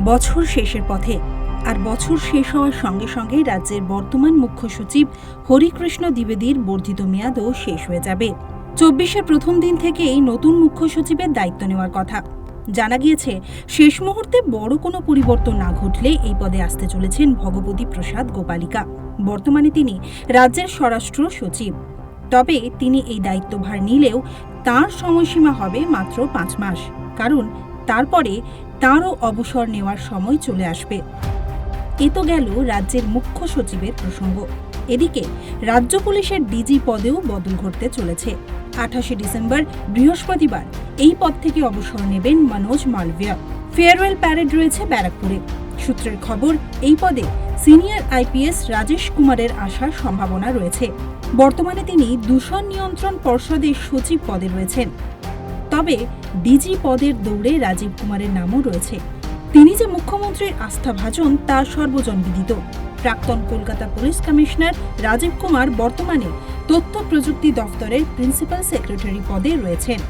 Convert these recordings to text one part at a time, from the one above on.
বছর শেষের পথে। আর বছর শেষ হওয়ার সঙ্গে সঙ্গে রাজ্যের বর্তমান মুখ্য সচিব হরিকৃষ্ণ দ্বিবেদীর বর্ধিত মেয়াদও শেষ হয়ে যাবে। চব্বিশের প্রথম দিন থেকেই নতুন মুখ্য সচিবের দায়িত্ব নেওয়ার কথা। জানা গিয়েছে, শেষ মুহূর্তে বড় কোনো পরিবর্তন না ঘটলে এই পদে আসতে চলেছেন ভগবতী প্রসাদ গোপালিকা। বর্তমানে তিনি রাজ্যের স্বরাষ্ট্র সচিব। তবে তিনি এই দায়িত্বভার নিলেও তার সময়সীমা হবে মাত্র পাঁচ মাস। কারণ তারপরে তারও অবসর নেওয়ার সময় চলে আসবে। এ তো গেল রাজ্যের মুখ্য সচিবের প্রসঙ্গ। এদিকে রাজ্য পুলিশের ডিজি পদেও বদল ঘটতে চলেছে। আঠাশে ডিসেম্বর, বৃহস্পতিবার এই পদ থেকে অবসর নেবেন মনোজ মালভিয়া। ফেয়ারওয়েল প্যারেড রয়েছে ব্যারাকপুরে। সূত্রের খবর, এই পদে সিনিয়র আইপিএস রাজেশ কুমারের আসার সম্ভাবনা রয়েছে। বর্তমানে তিনি দূষণ নিয়ন্ত্রণ পর্ষদের সচিব পদে রয়েছেন। তবে ডিজি পদের দৌড়ে রাজীব কুমারের নামও রয়েছে। তিনি যে মুখ্যমন্ত্রীর আস্থাভাজন তা সর্বজনবিদিত। প্রাক্তন কলকাতা পুলিশ কমিশনার রাজীব কুমার বর্তমানে তথ্য প্রযুক্তি দফতরের প্রিন্সিপাল সেক্রেটারি পদে রয়েছেন।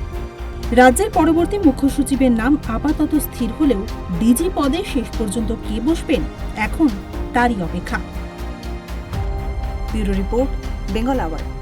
রাজ্যের পরবর্তী মুখ্য সচিবের নাম আপাতত স্থির হলেও ডিজি পদে শেষ পর্যন্ত কে বসবেন, এখন তারই অপেক্ষা। Bureau report, Bengal Hour.